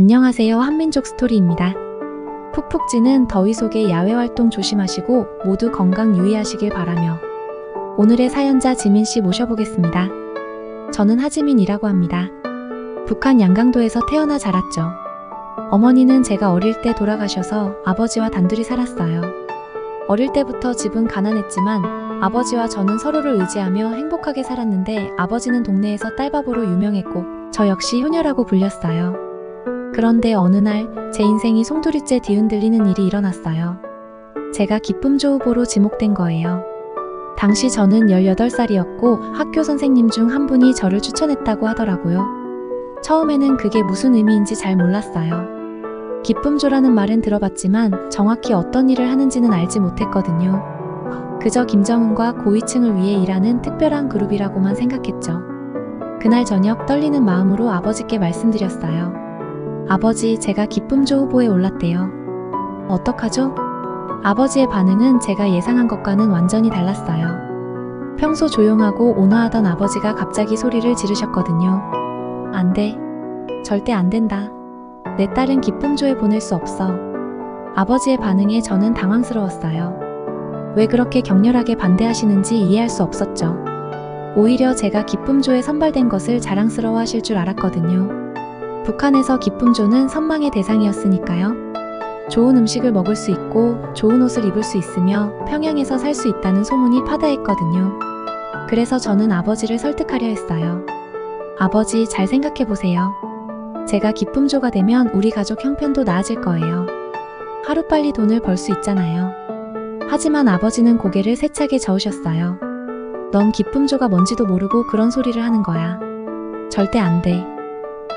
안녕하세요. 한민족 스토리입니다. 푹푹 찌는 더위 속에 야외 활동 조심하시고 모두 건강 유의하시길 바라며 오늘의 사연자 지민 씨 모셔보겠습니다. 저는 하지민이라고 합니다. 북한 양강도에서 태어나 자랐죠. 어머니는 제가 어릴 때 돌아가셔서 아버지와 단둘이 살았어요. 어릴 때부터 집은 가난했지만 아버지와 저는 서로를 의지하며 행복하게 살았는데 아버지는 동네에서 딸바보로 유명했고 저 역시 효녀라고 불렸어요. 그런데 어느 날 제 인생이 송두리째 뒤흔들리는 일이 일어났어요. 제가 기쁨조 후보로 지목된 거예요. 당시 저는 18살이었고 학교 선생님 중 한 분이 저를 추천했다고 하더라고요. 처음에는 그게 무슨 의미인지 잘 몰랐어요. 기쁨조라는 말은 들어봤지만 정확히 어떤 일을 하는지는 알지 못했거든요. 그저 김정은과 고위층을 위해 일하는 특별한 그룹이라고만 생각했죠. 그날 저녁 떨리는 마음으로 아버지께 말씀드렸어요. 아버지, 제가 기쁨조 후보에 올랐대요. 어떡하죠? 아버지의 반응은 제가 예상한 것과는 완전히 달랐어요. 평소 조용하고 온화하던 아버지가 갑자기 소리를 지르셨거든요. 안 돼. 절대 안 된다. 내 딸은 기쁨조에 보낼 수 없어. 아버지의 반응에 저는 당황스러웠어요. 왜 그렇게 격렬하게 반대하시는지 이해할 수 없었죠. 오히려 제가 기쁨조에 선발된 것을 자랑스러워 하실 줄 알았거든요. 북한에서 기쁨조는 선망의 대상이었으니까요. 좋은 음식을 먹을 수 있고 좋은 옷을 입을 수 있으며 평양에서 살 수 있다는 소문이 파다했거든요. 그래서 저는 아버지를 설득하려 했어요. 아버지 잘 생각해 보세요. 제가 기쁨조가 되면 우리 가족 형편도 나아질 거예요. 하루빨리 돈을 벌 수 있잖아요. 하지만 아버지는 고개를 세차게 저으셨어요. 넌 기쁨조가 뭔지도 모르고 그런 소리를 하는 거야. 절대 안 돼.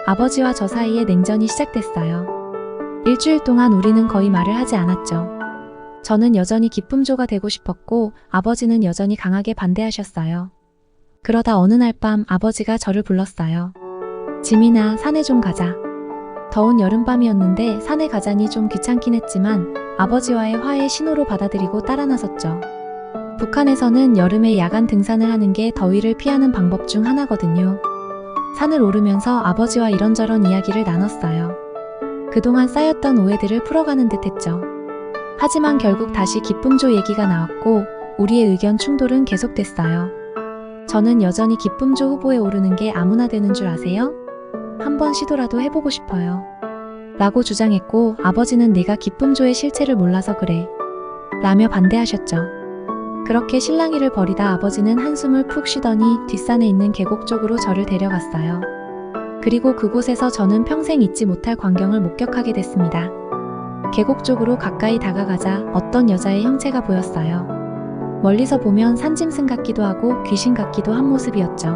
아버지와 저 사이에 냉전이 시작됐어요. 일주일 동안 우리는 거의 말을 하지 않았죠. 저는 여전히 기쁨조가 되고 싶었고 아버지는 여전히 강하게 반대하셨어요. 그러다 어느 날 밤 아버지가 저를 불렀어요. 지민아, 산에 좀 가자. 더운 여름밤이었는데 산에 가자니 좀 귀찮긴 했지만 아버지와의 화해 신호로 받아들이고 따라 나섰죠. 북한에서는 여름에 야간 등산을 하는 게 더위를 피하는 방법 중 하나거든요. 산을 오르면서 아버지와 이런저런 이야기를 나눴어요. 그동안 쌓였던 오해들을 풀어가는 듯 했죠. 하지만 결국 다시 기쁨조 얘기가 나왔고 우리의 의견 충돌은 계속됐어요. 저는 여전히 기쁨조 후보에 오르는 게 아무나 되는 줄 아세요? 한번 시도라도 해보고 싶어요. 라고 주장했고 아버지는 네가 기쁨조의 실체를 몰라서 그래. 라며 반대하셨죠. 그렇게 실랑이를 벌이다 아버지는 한숨을 푹 쉬더니 뒷산에 있는 계곡 쪽으로 저를 데려갔어요. 그리고 그곳에서 저는 평생 잊지 못할 광경을 목격하게 됐습니다. 계곡 쪽으로 가까이 다가가자 어떤 여자의 형체가 보였어요. 멀리서 보면 산짐승 같기도 하고 귀신 같기도 한 모습이었죠.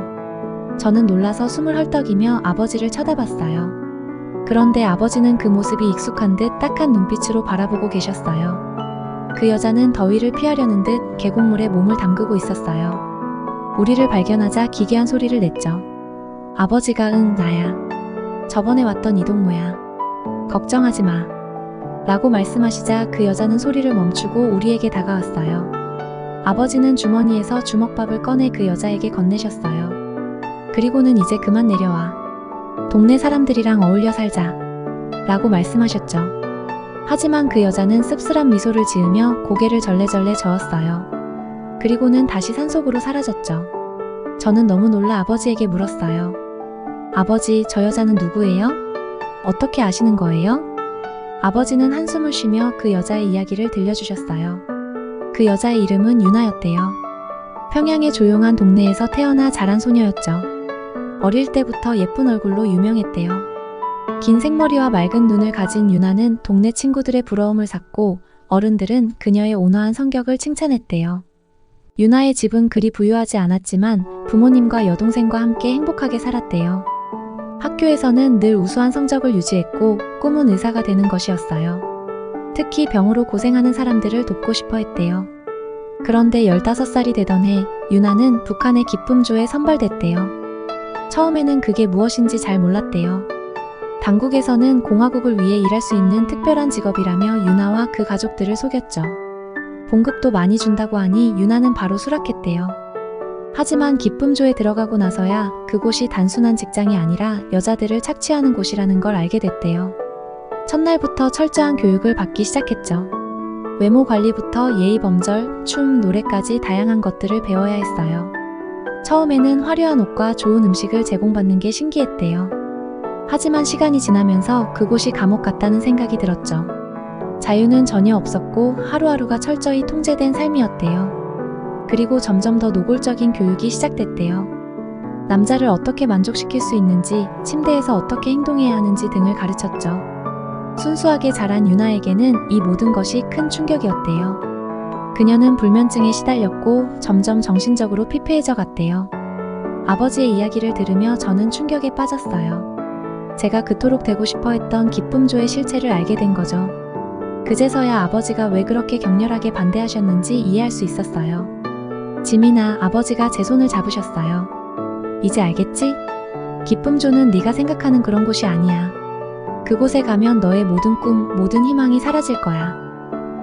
저는 놀라서 숨을 헐떡이며 아버지를 쳐다봤어요. 그런데 아버지는 그 모습이 익숙한 듯 딱한 눈빛으로 바라보고 계셨어요. 그 여자는 더위를 피하려는 듯 계곡물에 몸을 담그고 있었어요. 우리를 발견하자 기괴한 소리를 냈죠. 아버지가 응, 나야. 저번에 왔던 이 동무야. 걱정하지 마. 라고 말씀하시자 그 여자는 소리를 멈추고 우리에게 다가왔어요. 아버지는 주머니에서 주먹밥을 꺼내 그 여자에게 건네셨어요. 그리고는 이제 그만 내려와. 동네 사람들이랑 어울려 살자. 라고 말씀하셨죠. 하지만 그 여자는 씁쓸한 미소를 지으며 고개를 절레절레 저었어요. 그리고는 다시 산속으로 사라졌죠. 저는 너무 놀라 아버지에게 물었어요. 아버지, 저 여자는 누구예요? 어떻게 아시는 거예요? 아버지는 한숨을 쉬며 그 여자의 이야기를 들려주셨어요. 그 여자의 이름은 유나였대요. 평양의 조용한 동네에서 태어나 자란 소녀였죠. 어릴 때부터 예쁜 얼굴로 유명했대요. 긴 생머리와 맑은 눈을 가진 유나는 동네 친구들의 부러움을 샀고 어른들은 그녀의 온화한 성격을 칭찬했대요. 유나의 집은 그리 부유하지 않았지만 부모님과 여동생과 함께 행복하게 살았대요. 학교에서는 늘 우수한 성적을 유지했고 꿈은 의사가 되는 것이었어요. 특히 병으로 고생하는 사람들을 돕고 싶어 했대요. 그런데 15살이 되던 해 유나는 북한의 기쁨조에 선발됐대요. 처음에는 그게 무엇인지 잘 몰랐대요. 당국에서는 공화국을 위해 일할 수 있는 특별한 직업이라며 유나와 그 가족들을 속였죠. 봉급도 많이 준다고 하니 유나는 바로 수락했대요. 하지만 기쁨조에 들어가고 나서야 그곳이 단순한 직장이 아니라 여자들을 착취하는 곳이라는 걸 알게 됐대요. 첫날부터 철저한 교육을 받기 시작했죠. 외모 관리부터 예의 범절, 춤, 노래까지 다양한 것들을 배워야 했어요. 처음에는 화려한 옷과 좋은 음식을 제공받는 게 신기했대요. 하지만 시간이 지나면서 그곳이 감옥 같다는 생각이 들었죠. 자유는 전혀 없었고 하루하루가 철저히 통제된 삶이었대요. 그리고 점점 더 노골적인 교육이 시작됐대요. 남자를 어떻게 만족시킬 수 있는지, 침대에서 어떻게 행동해야 하는지 등을 가르쳤죠. 순수하게 자란 유나에게는 이 모든 것이 큰 충격이었대요. 그녀는 불면증에 시달렸고 점점 정신적으로 피폐해져 갔대요. 아버지의 이야기를 들으며 저는 충격에 빠졌어요. 제가 그토록 되고 싶어 했던 기쁨조의 실체를 알게 된 거죠. 그제서야 아버지가 왜 그렇게 격렬하게 반대하셨는지 이해할 수 있었어요. 지민아, 아버지가 제 손을 잡으셨어요. 이제 알겠지? 기쁨조는 네가 생각하는 그런 곳이 아니야. 그곳에 가면 너의 모든 꿈, 모든 희망이 사라질 거야.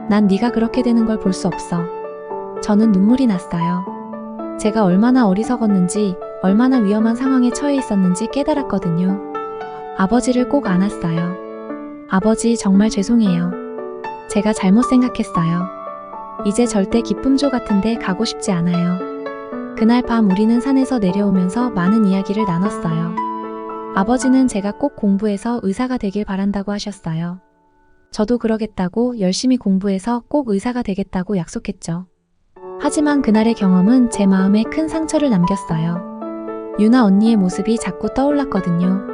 난 네가 그렇게 되는 걸 볼 수 없어. 저는 눈물이 났어요. 제가 얼마나 어리석었는지, 얼마나 위험한 상황에 처해 있었는지 깨달았거든요. 아버지를 꼭 안았어요. 아버지 정말 죄송해요. 제가 잘못 생각했어요. 이제 절대 기쁨조 같은데 가고 싶지 않아요. 그날 밤 우리는 산에서 내려오면서 많은 이야기를 나눴어요. 아버지는 제가 꼭 공부해서 의사가 되길 바란다고 하셨어요. 저도 그러겠다고 열심히 공부해서 꼭 의사가 되겠다고 약속했죠. 하지만 그날의 경험은 제 마음에 큰 상처를 남겼어요. 유나 언니의 모습이 자꾸 떠올랐거든요.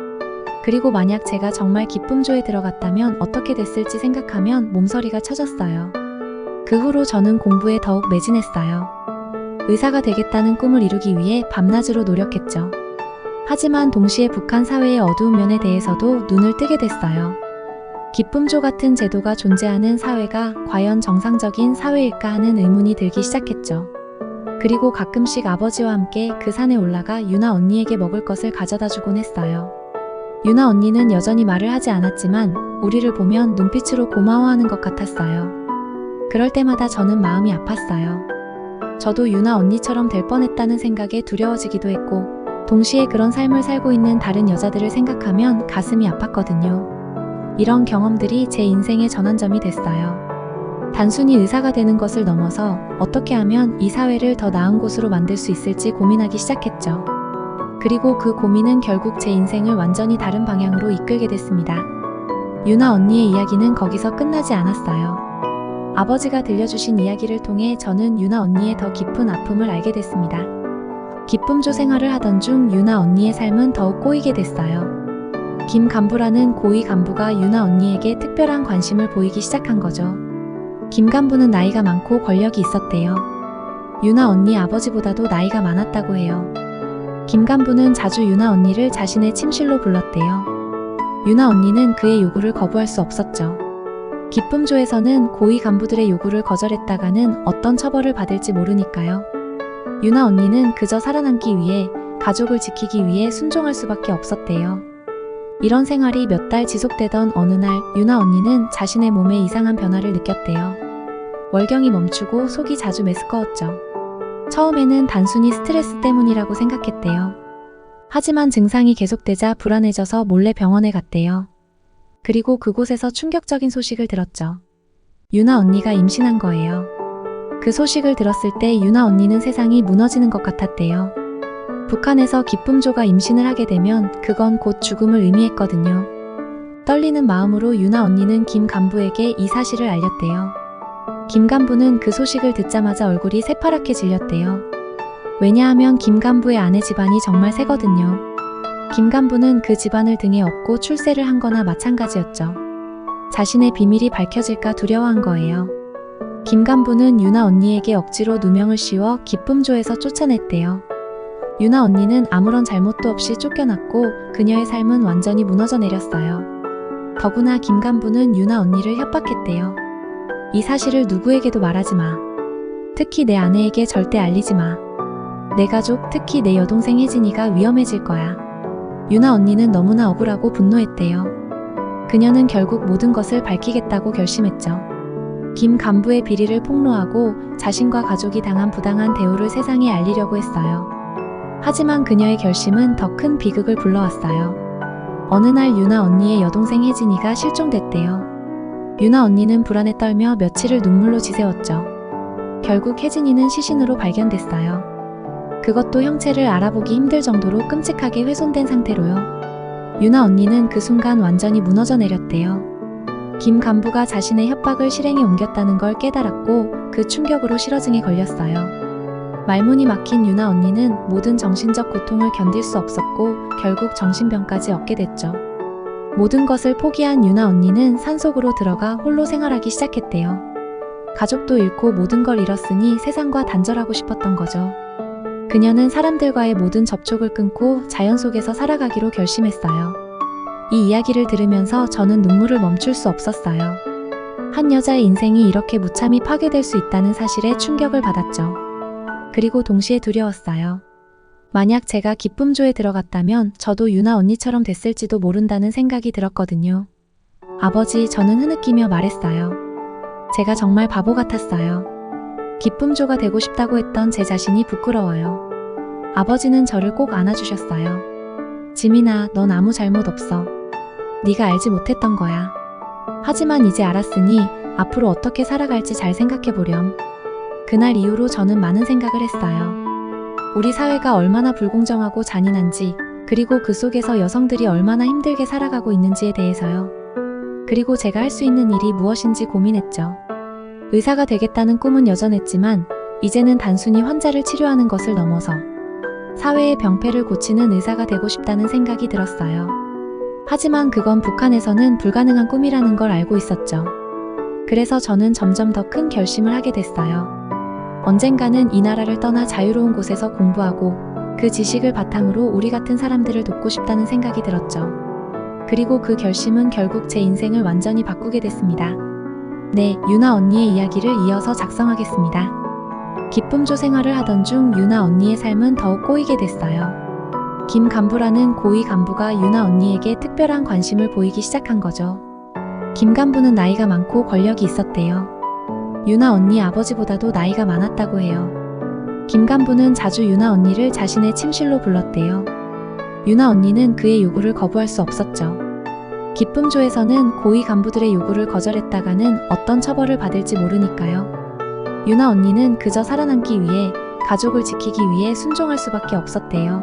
그리고 만약 제가 정말 기쁨조에 들어갔다면 어떻게 됐을지 생각하면 몸서리가 쳐졌어요. 그 후로 저는 공부에 더욱 매진했어요. 의사가 되겠다는 꿈을 이루기 위해 밤낮으로 노력했죠. 하지만 동시에 북한 사회의 어두운 면에 대해서도 눈을 뜨게 됐어요. 기쁨조 같은 제도가 존재하는 사회가 과연 정상적인 사회일까 하는 의문이 들기 시작했죠. 그리고 가끔씩 아버지와 함께 그 산에 올라가 유나 언니에게 먹을 것을 가져다 주곤 했어요. 유나 언니는 여전히 말을 하지 않았지만 우리를 보면 눈빛으로 고마워하는 것 같았어요. 그럴 때마다 저는 마음이 아팠어요. 저도 유나 언니처럼 될 뻔했다는 생각에 두려워지기도 했고, 동시에 그런 삶을 살고 있는 다른 여자들을 생각하면 가슴이 아팠거든요. 이런 경험들이 제 인생의 전환점이 됐어요. 단순히 의사가 되는 것을 넘어서 어떻게 하면 이 사회를 더 나은 곳으로 만들 수 있을지 고민하기 시작했죠. 그리고 그 고민은 결국 제 인생을 완전히 다른 방향으로 이끌게 됐습니다. 유나 언니의 이야기는 거기서 끝나지 않았어요. 아버지가 들려주신 이야기를 통해 저는 유나 언니의 더 깊은 아픔을 알게 됐습니다. 기쁨조 생활을 하던 중 유나 언니의 삶은 더욱 꼬이게 됐어요. 김 간부라는 고위 간부가 유나 언니에게 특별한 관심을 보이기 시작한 거죠. 김 간부는 나이가 많고 권력이 있었대요. 유나 언니 아버지보다도 나이가 많았다고 해요. 김 간부는 자주 유나 언니를 자신의 침실로 불렀대요. 유나 언니는 그의 요구를 거부할 수 없었죠. 기쁨조에서는 고위 간부들의 요구를 거절했다가는 어떤 처벌을 받을지 모르니까요. 유나 언니는 그저 살아남기 위해 가족을 지키기 위해 순종할 수밖에 없었대요. 이런 생활이 몇 달 지속되던 어느 날 유나 언니는 자신의 몸에 이상한 변화를 느꼈대요. 월경이 멈추고 속이 자주 메스꺼웠죠. 처음에는 단순히 스트레스 때문이라고 생각했대요. 하지만 증상이 계속되자 불안해져서 몰래 병원에 갔대요. 그리고 그곳에서 충격적인 소식을 들었죠. 유나 언니가 임신한 거예요. 그 소식을 들었을 때 유나 언니는 세상이 무너지는 것 같았대요. 북한에서 기쁨조가 임신을 하게 되면 그건 곧 죽음을 의미했거든요. 떨리는 마음으로 유나 언니는 김 간부에게 이 사실을 알렸대요. 김 간부는 그 소식을 듣자마자 얼굴이 새파랗게 질렸대요. 왜냐하면 김 간부의 아내 집안이 정말 세거든요. 김 간부는 그 집안을 등에 업고 출세를 한 거나 마찬가지였죠. 자신의 비밀이 밝혀질까 두려워한 거예요. 김 간부는 유나 언니에게 억지로 누명을 씌워 기쁨조에서 쫓아냈대요. 유나 언니는 아무런 잘못도 없이 쫓겨났고 그녀의 삶은 완전히 무너져 내렸어요. 더구나 김 간부는 유나 언니를 협박했대요. 이 사실을 누구에게도 말하지 마. 특히 내 아내에게 절대 알리지 마. 내 가족, 특히 내 여동생 혜진이가 위험해질 거야. 유나 언니는 너무나 억울하고 분노했대요. 그녀는 결국 모든 것을 밝히겠다고 결심했죠. 김 간부의 비리를 폭로하고 자신과 가족이 당한 부당한 대우를 세상에 알리려고 했어요. 하지만 그녀의 결심은 더 큰 비극을 불러왔어요. 어느 날 유나 언니의 여동생 혜진이가 실종됐대요. 유나 언니는 불안에 떨며 며칠을 눈물로 지새웠죠. 결국 혜진이는 시신으로 발견됐어요. 그것도 형체를 알아보기 힘들 정도로 끔찍하게 훼손된 상태로요. 유나 언니는 그 순간 완전히 무너져 내렸대요. 김 간부가 자신의 협박을 실행에 옮겼다는 걸 깨달았고 그 충격으로 실어증에 걸렸어요. 말문이 막힌 유나 언니는 모든 정신적 고통을 견딜 수 없었고 결국 정신병까지 얻게 됐죠. 모든 것을 포기한 유나 언니는 산속으로 들어가 홀로 생활하기 시작했대요. 가족도 잃고 모든 걸 잃었으니 세상과 단절하고 싶었던 거죠. 그녀는 사람들과의 모든 접촉을 끊고 자연 속에서 살아가기로 결심했어요. 이 이야기를 들으면서 저는 눈물을 멈출 수 없었어요. 한 여자의 인생이 이렇게 무참히 파괴될 수 있다는 사실에 충격을 받았죠. 그리고 동시에 두려웠어요. 만약 제가 기쁨조에 들어갔다면 저도 유나 언니처럼 됐을지도 모른다는 생각이 들었거든요. 아버지, 저는 흐느끼며 말했어요. 제가 정말 바보 같았어요. 기쁨조가 되고 싶다고 했던 제 자신이 부끄러워요. 아버지는 저를 꼭 안아주셨어요. 지민아, 넌 아무 잘못 없어. 네가 알지 못했던 거야. 하지만 이제 알았으니 앞으로 어떻게 살아갈지 잘 생각해 보렴. 그날 이후로 저는 많은 생각을 했어요. 우리 사회가 얼마나 불공정하고 잔인한지, 그리고 그 속에서 여성들이 얼마나 힘들게 살아가고 있는지에 대해서요. 그리고 제가 할 수 있는 일이 무엇인지 고민했죠. 의사가 되겠다는 꿈은 여전했지만, 이제는 단순히 환자를 치료하는 것을 넘어서 사회의 병폐를 고치는 의사가 되고 싶다는 생각이 들었어요. 하지만 그건 북한에서는 불가능한 꿈이라는 걸 알고 있었죠. 그래서 저는 점점 더 큰 결심을 하게 됐어요. 언젠가는 이 나라를 떠나 자유로운 곳에서 공부하고 그 지식을 바탕으로 우리 같은 사람들을 돕고 싶다는 생각이 들었죠. 그리고 그 결심은 결국 제 인생을 완전히 바꾸게 됐습니다. 네, 유나 언니의 이야기를 이어서 작성하겠습니다. 기쁨조 생활을 하던 중 유나 언니의 삶은 더욱 꼬이게 됐어요. 김 간부라는 고위 간부가 유나 언니에게 특별한 관심을 보이기 시작한 거죠. 김 간부는 나이가 많고 권력이 있었대요. 유나 언니 아버지보다도 나이가 많았다고 해요. 김 간부는 자주 유나 언니를 자신의 침실로 불렀대요. 유나 언니는 그의 요구를 거부할 수 없었죠. 기쁨조에서는 고위 간부들의 요구를 거절했다가는 어떤 처벌을 받을지 모르니까요. 유나 언니는 그저 살아남기 위해 가족을 지키기 위해 순종할 수밖에 없었대요.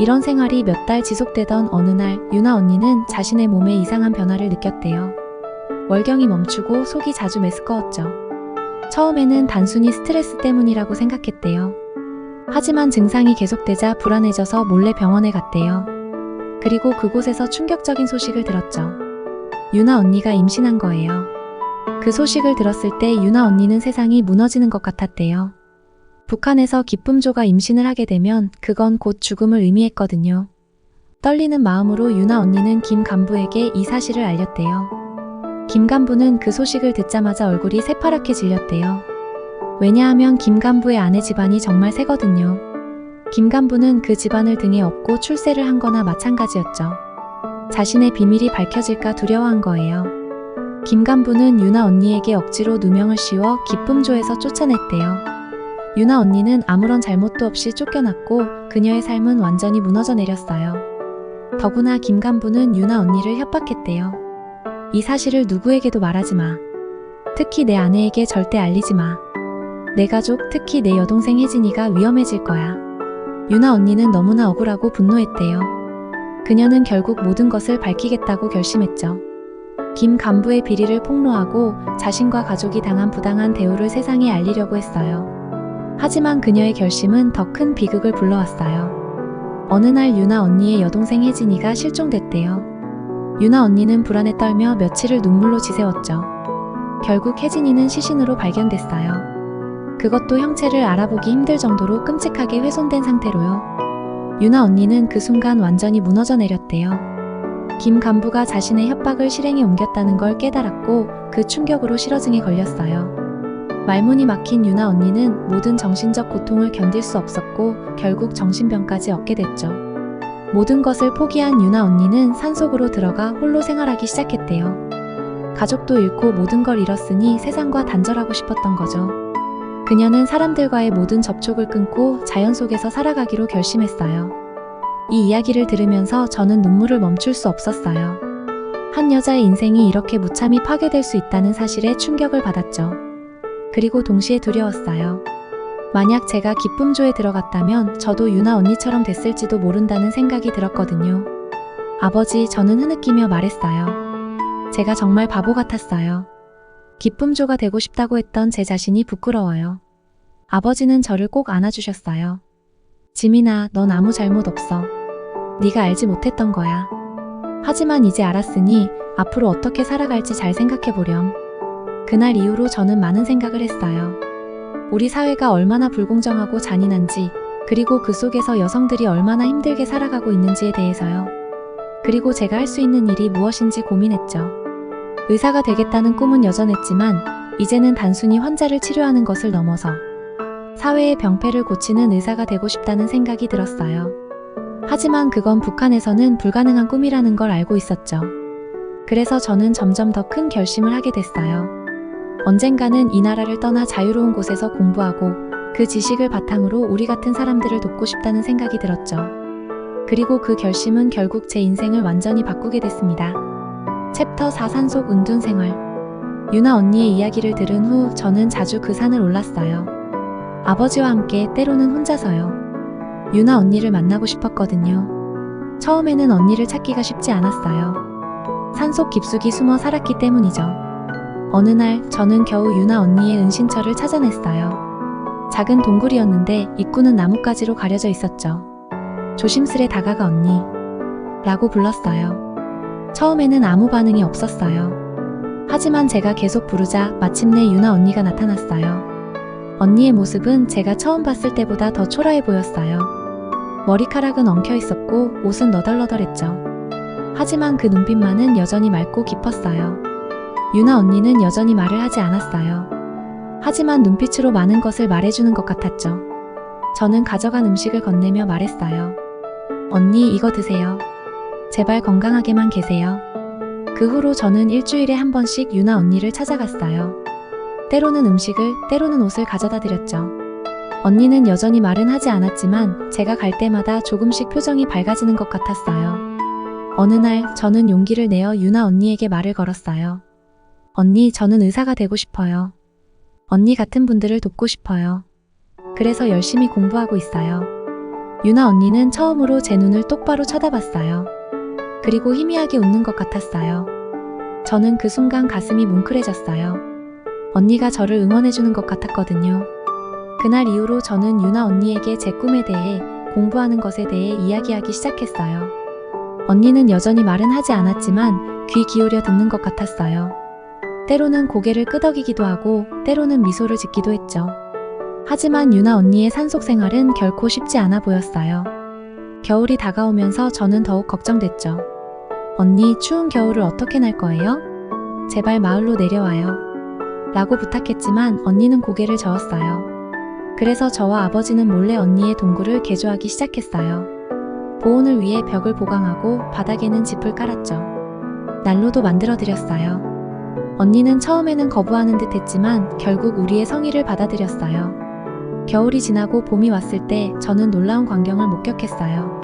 이런 생활이 몇 달 지속되던 어느 날 유나 언니는 자신의 몸에 이상한 변화를 느꼈대요. 월경이 멈추고 속이 자주 메스꺼웠죠. 처음에는 단순히 스트레스 때문이라고 생각했대요. 하지만 증상이 계속되자 불안해져서 몰래 병원에 갔대요. 그리고 그곳에서 충격적인 소식을 들었죠. 유나 언니가 임신한 거예요. 그 소식을 들었을 때 유나 언니는 세상이 무너지는 것 같았대요. 북한에서 기쁨조가 임신을 하게 되면 그건 곧 죽음을 의미했거든요. 떨리는 마음으로 유나 언니는 김 간부에게 이 사실을 알렸대요. 김 간부는 그 소식을 듣자마자 얼굴이 새파랗게 질렸대요. 왜냐하면 김 간부의 아내 집안이 정말 세거든요. 김 간부는 그 집안을 등에 업고 출세를 한 거나 마찬가지였죠. 자신의 비밀이 밝혀질까 두려워한 거예요. 김 간부는 유나 언니에게 억지로 누명을 씌워 기쁨조에서 쫓아냈대요. 유나 언니는 아무런 잘못도 없이 쫓겨났고 그녀의 삶은 완전히 무너져 내렸어요. 더구나 김 간부는 유나 언니를 협박했대요. 이 사실을 누구에게도 말하지 마. 특히 내 아내에게 절대 알리지 마. 내 가족, 특히 내 여동생 혜진이가 위험해질 거야. 유나 언니는 너무나 억울하고 분노했대요. 그녀는 결국 모든 것을 밝히겠다고 결심했죠. 김 간부의 비리를 폭로하고 자신과 가족이 당한 부당한 대우를 세상에 알리려고 했어요. 하지만 그녀의 결심은 더 큰 비극을 불러왔어요. 어느 날 유나 언니의 여동생 혜진이가 실종됐대요. 유나 언니는 불안에 떨며 며칠을 눈물로 지새웠죠. 결국 혜진이는 시신으로 발견됐어요. 그것도 형체를 알아보기 힘들 정도로 끔찍하게 훼손된 상태로요. 유나 언니는 그 순간 완전히 무너져 내렸대요. 김 간부가 자신의 협박을 실행에 옮겼다는 걸 깨달았고 그 충격으로 실어증에 걸렸어요. 말문이 막힌 유나 언니는 모든 정신적 고통을 견딜 수 없었고 결국 정신병까지 얻게 됐죠. 모든 것을 포기한 유나 언니는 산속으로 들어가 홀로 생활하기 시작했대요. 가족도 잃고 모든 걸 잃었으니 세상과 단절하고 싶었던 거죠. 그녀는 사람들과의 모든 접촉을 끊고 자연 속에서 살아가기로 결심했어요. 이 이야기를 들으면서 저는 눈물을 멈출 수 없었어요. 한 여자의 인생이 이렇게 무참히 파괴될 수 있다는 사실에 충격을 받았죠. 그리고 동시에 두려웠어요. 만약 제가 기쁨조에 들어갔다면 저도 유나 언니처럼 됐을지도 모른다는 생각이 들었거든요. 아버지, 저는 흐느끼며 말했어요. 제가 정말 바보 같았어요. 기쁨조가 되고 싶다고 했던 제 자신이 부끄러워요. 아버지는 저를 꼭 안아주셨어요. 지민아, 넌 아무 잘못 없어. 네가 알지 못했던 거야. 하지만 이제 알았으니 앞으로 어떻게 살아갈지 잘 생각해 보렴. 그날 이후로 저는 많은 생각을 했어요. 우리 사회가 얼마나 불공정하고 잔인한지, 그리고 그 속에서 여성들이 얼마나 힘들게 살아가고 있는지에 대해서요. 그리고 제가 할 수 있는 일이 무엇인지 고민했죠. 의사가 되겠다는 꿈은 여전했지만, 이제는 단순히 환자를 치료하는 것을 넘어서 사회의 병폐를 고치는 의사가 되고 싶다는 생각이 들었어요. 하지만 그건 북한에서는 불가능한 꿈이라는 걸 알고 있었죠. 그래서 저는 점점 더 큰 결심을 하게 됐어요. 언젠가는 이 나라를 떠나 자유로운 곳에서 공부하고 그 지식을 바탕으로 우리 같은 사람들을 돕고 싶다는 생각이 들었죠. 그리고 그 결심은 결국 제 인생을 완전히 바꾸게 됐습니다. 챕터 4 산 속 은둔 생활. 유나 언니의 이야기를 들은 후 저는 자주 그 산을 올랐어요. 아버지와 함께 때로는 혼자서요. 유나 언니를 만나고 싶었거든요. 처음에는 언니를 찾기가 쉽지 않았어요. 산속 깊숙이 숨어 살았기 때문이죠. 어느 날 저는 겨우 유나 언니의 은신처를 찾아냈어요. 작은 동굴이었는데 입구는 나뭇가지로 가려져 있었죠. 조심스레 다가가 언니. 라고 불렀어요. 처음에는 아무 반응이 없었어요. 하지만 제가 계속 부르자 마침내 유나 언니가 나타났어요. 언니의 모습은 제가 처음 봤을 때보다 더 초라해 보였어요. 머리카락은 엉켜 있었고 옷은 너덜너덜했죠. 하지만 그 눈빛만은 여전히 맑고 깊었어요. 유나 언니는 여전히 말을 하지 않았어요. 하지만 눈빛으로 많은 것을 말해주는 것 같았죠. 저는 가져간 음식을 건네며 말했어요. 언니 이거 드세요. 제발 건강하게만 계세요. 그 후로 저는 일주일에 한 번씩 유나 언니를 찾아갔어요. 때로는 음식을, 때로는 옷을 가져다 드렸죠. 언니는 여전히 말은 하지 않았지만 제가 갈 때마다 조금씩 표정이 밝아지는 것 같았어요. 어느 날 저는 용기를 내어 유나 언니에게 말을 걸었어요. 언니, 저는 의사가 되고 싶어요. 언니 같은 분들을 돕고 싶어요. 그래서 열심히 공부하고 있어요. 유나 언니는 처음으로 제 눈을 똑바로 쳐다봤어요. 그리고 희미하게 웃는 것 같았어요. 저는 그 순간 가슴이 뭉클해졌어요. 언니가 저를 응원해주는 것 같았거든요. 그날 이후로 저는 유나 언니에게 제 꿈에 대해 공부하는 것에 대해 이야기하기 시작했어요. 언니는 여전히 말은 하지 않았지만 귀 기울여 듣는 것 같았어요. 때로는 고개를 끄덕이기도 하고 때로는 미소를 짓기도 했죠. 하지만 유나 언니의 산속 생활은 결코 쉽지 않아 보였어요. 겨울이 다가오면서 저는 더욱 걱정됐죠. 언니, 추운 겨울을 어떻게 날 거예요? 제발 마을로 내려와요. 라고 부탁했지만 언니는 고개를 저었어요. 그래서 저와 아버지는 몰래 언니의 동굴을 개조하기 시작했어요. 보온을 위해 벽을 보강하고 바닥에는 짚을 깔았죠. 난로도 만들어 드렸어요. 언니는 처음에는 거부하는 듯 했지만 결국 우리의 성의를 받아들였어요. 겨울이 지나고 봄이 왔을 때 저는 놀라운 광경을 목격했어요.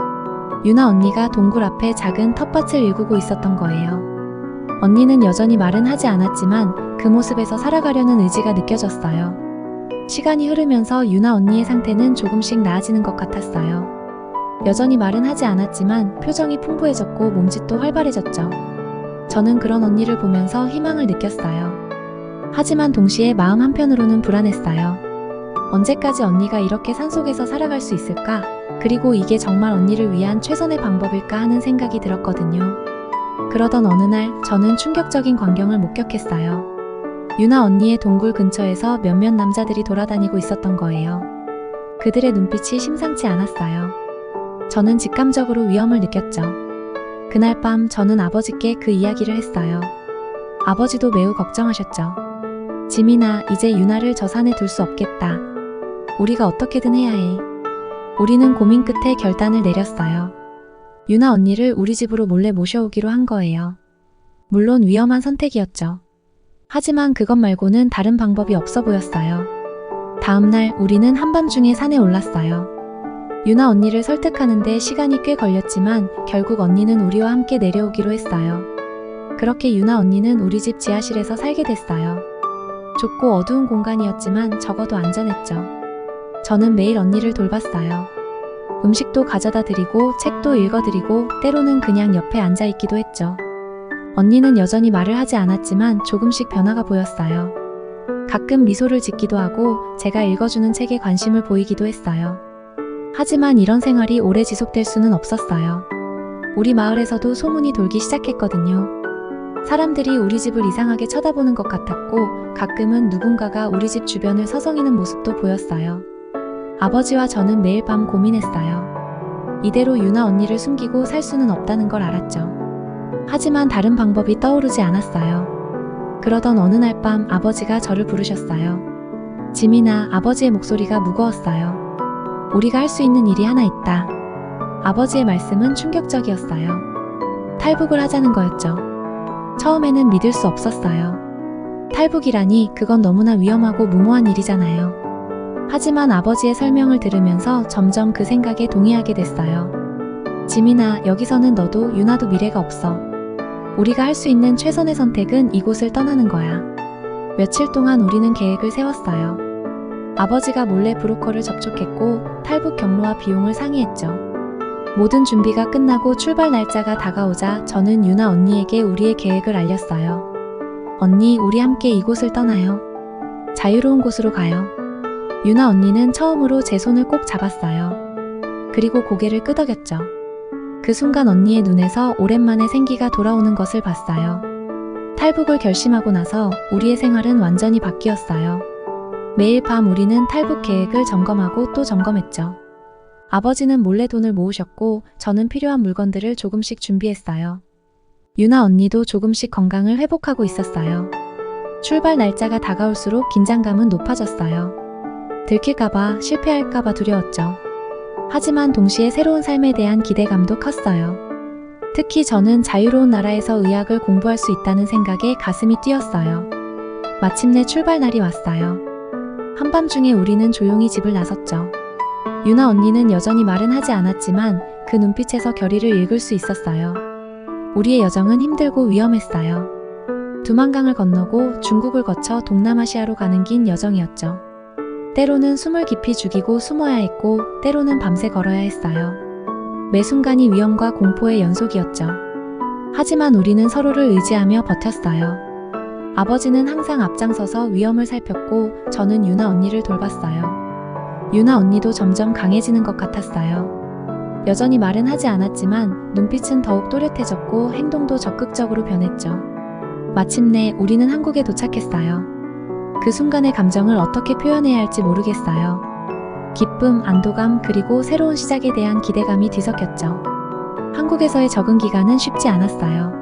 유나 언니가 동굴 앞에 작은 텃밭을 일구고 있었던 거예요. 언니는 여전히 말은 하지 않았지만 그 모습에서 살아가려는 의지가 느껴졌어요. 시간이 흐르면서 유나 언니의 상태는 조금씩 나아지는 것 같았어요. 여전히 말은 하지 않았지만 표정이 풍부해졌고 몸짓도 활발해졌죠. 저는 그런 언니를 보면서 희망을 느꼈어요. 하지만 동시에 마음 한편으로는 불안했어요. 언제까지 언니가 이렇게 산속에서 살아갈 수 있을까? 그리고 이게 정말 언니를 위한 최선의 방법일까 하는 생각이 들었거든요. 그러던 어느 날 저는 충격적인 광경을 목격했어요. 유나 언니의 동굴 근처에서 몇몇 남자들이 돌아다니고 있었던 거예요. 그들의 눈빛이 심상치 않았어요. 저는 직감적으로 위험을 느꼈죠. 그날 밤 저는 아버지께 그 이야기를 했어요. 아버지도 매우 걱정하셨죠. 지민아, 이제 유나를 저 산에 둘 수 없겠다. 우리가 어떻게든 해야 해. 우리는 고민 끝에 결단을 내렸어요. 유나 언니를 우리 집으로 몰래 모셔오기로 한 거예요. 물론 위험한 선택이었죠. 하지만 그것 말고는 다른 방법이 없어 보였어요. 다음날 우리는 한밤중에 산에 올랐어요. 유나 언니를 설득하는데 시간이 꽤 걸렸지만 결국 언니는 우리와 함께 내려오기로 했어요. 그렇게 유나 언니는 우리 집 지하실에서 살게 됐어요. 좁고 어두운 공간이었지만 적어도 안전했죠. 저는 매일 언니를 돌봤어요. 음식도 가져다 드리고 책도 읽어 드리고 때로는 그냥 옆에 앉아 있기도 했죠. 언니는 여전히 말을 하지 않았지만 조금씩 변화가 보였어요. 가끔 미소를 짓기도 하고 제가 읽어주는 책에 관심을 보이기도 했어요. 하지만 이런 생활이 오래 지속될 수는 없었어요. 우리 마을에서도 소문이 돌기 시작했거든요. 사람들이 우리 집을 이상하게 쳐다보는 것 같았고 가끔은 누군가가 우리 집 주변을 서성이는 모습도 보였어요. 아버지와 저는 매일 밤 고민했어요. 이대로 유나 언니를 숨기고 살 수는 없다는 걸 알았죠. 하지만 다른 방법이 떠오르지 않았어요. 그러던 어느 날 밤 아버지가 저를 부르셨어요. 지민아, 아버지의 목소리가 무거웠어요. 우리가 할 수 있는 일이 하나 있다. 아버지의 말씀은 충격적이었어요. 탈북을 하자는 거였죠. 처음에는 믿을 수 없었어요. 탈북이라니 그건 너무나 위험하고 무모한 일이잖아요. 하지만 아버지의 설명을 들으면서 점점 그 생각에 동의하게 됐어요. 지민아, 여기서는 너도 유나도 미래가 없어. 우리가 할 수 있는 최선의 선택은 이곳을 떠나는 거야. 며칠 동안 우리는 계획을 세웠어요. 아버지가 몰래 브로커를 접촉했고 탈북 경로와 비용을 상의했죠. 모든 준비가 끝나고 출발 날짜가 다가오자 저는 유나 언니에게 우리의 계획을 알렸어요. 언니, 우리 함께 이곳을 떠나요. 자유로운 곳으로 가요. 유나 언니는 처음으로 제 손을 꼭 잡았어요. 그리고 고개를 끄덕였죠. 그 순간 언니의 눈에서 오랜만에 생기가 돌아오는 것을 봤어요. 탈북을 결심하고 나서 우리의 생활은 완전히 바뀌었어요. 매일 밤 우리는 탈북 계획을 점검하고 또 점검했죠. 아버지는 몰래 돈을 모으셨고 저는 필요한 물건들을 조금씩 준비했어요. 유나 언니도 조금씩 건강을 회복하고 있었어요. 출발 날짜가 다가올수록 긴장감은 높아졌어요. 들킬까봐 실패할까봐 두려웠죠. 하지만 동시에 새로운 삶에 대한 기대감도 컸어요. 특히 저는 자유로운 나라에서 의학을 공부할 수 있다는 생각에 가슴이 뛰었어요. 마침내 출발 날이 왔어요. 한밤중에 우리는 조용히 집을 나섰죠. 유나 언니는 여전히 말은 하지 않았지만 그 눈빛에서 결의를 읽을 수 있었어요. 우리의 여정은 힘들고 위험했어요. 두만강을 건너고 중국을 거쳐 동남아시아로 가는 긴 여정이었죠. 때로는 숨을 깊이 죽이고 숨어야 했고 때로는 밤새 걸어야 했어요. 매 순간이 위험과 공포의 연속이었죠. 하지만 우리는 서로를 의지하며 버텼어요. 아버지는 항상 앞장서서 위험을 살폈고 저는 유나 언니를 돌봤어요. 유나 언니도 점점 강해지는 것 같았어요. 여전히 말은 하지 않았지만 눈빛은 더욱 또렷해졌고 행동도 적극적으로 변했죠. 마침내 우리는 한국에 도착했어요. 그 순간의 감정을 어떻게 표현해야 할지 모르겠어요. 기쁨, 안도감, 그리고 새로운 시작에 대한 기대감이 뒤섞였죠. 한국에서의 적응 기간은 쉽지 않았어요.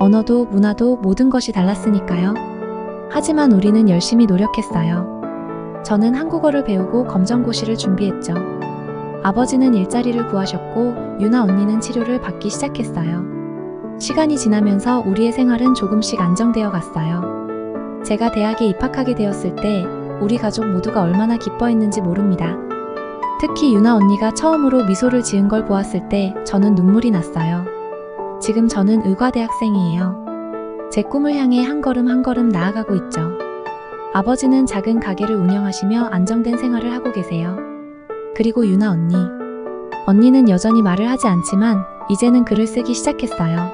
언어도 문화도 모든 것이 달랐으니까요. 하지만 우리는 열심히 노력했어요. 저는 한국어를 배우고 검정고시를 준비했죠. 아버지는 일자리를 구하셨고 유나 언니는 치료를 받기 시작했어요. 시간이 지나면서 우리의 생활은 조금씩 안정되어 갔어요. 제가 대학에 입학하게 되었을 때 우리 가족 모두가 얼마나 기뻐했는지 모릅니다. 특히 유나 언니가 처음으로 미소를 지은 걸 보았을 때 저는 눈물이 났어요. 지금 저는 의과대학생이에요. 제 꿈을 향해 한 걸음 한 걸음 나아가고 있죠. 아버지는 작은 가게를 운영하시며 안정된 생활을 하고 계세요. 그리고 유나 언니. 언니는 여전히 말을 하지 않지만 이제는 글을 쓰기 시작했어요.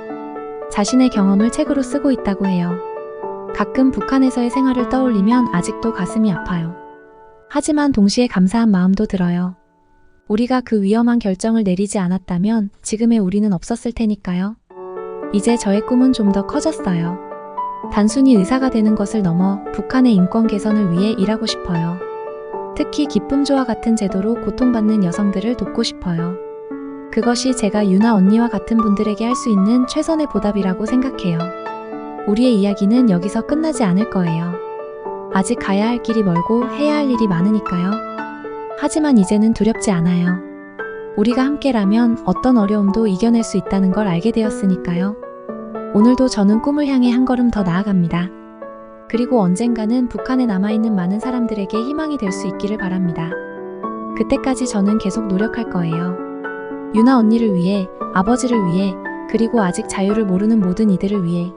자신의 경험을 책으로 쓰고 있다고 해요. 가끔 북한에서의 생활을 떠올리면 아직도 가슴이 아파요. 하지만 동시에 감사한 마음도 들어요. 우리가 그 위험한 결정을 내리지 않았다면 지금의 우리는 없었을 테니까요. 이제 저의 꿈은 좀 더 커졌어요. 단순히 의사가 되는 것을 넘어 북한의 인권 개선을 위해 일하고 싶어요. 특히 기쁨조와 같은 제도로 고통받는 여성들을 돕고 싶어요. 그것이 제가 유나 언니와 같은 분들에게 할 수 있는 최선의 보답이라고 생각해요. 우리의 이야기는 여기서 끝나지 않을 거예요. 아직 가야 할 길이 멀고 해야 할 일이 많으니까요. 하지만 이제는 두렵지 않아요. 우리가 함께라면 어떤 어려움도 이겨낼 수 있다는 걸 알게 되었으니까요. 오늘도 저는 꿈을 향해 한 걸음 더 나아갑니다. 그리고 언젠가는 북한에 남아있는 많은 사람들에게 희망이 될 수 있기를 바랍니다. 그때까지 저는 계속 노력할 거예요. 유나 언니를 위해, 아버지를 위해, 그리고 아직 자유를 모르는 모든 이들을 위해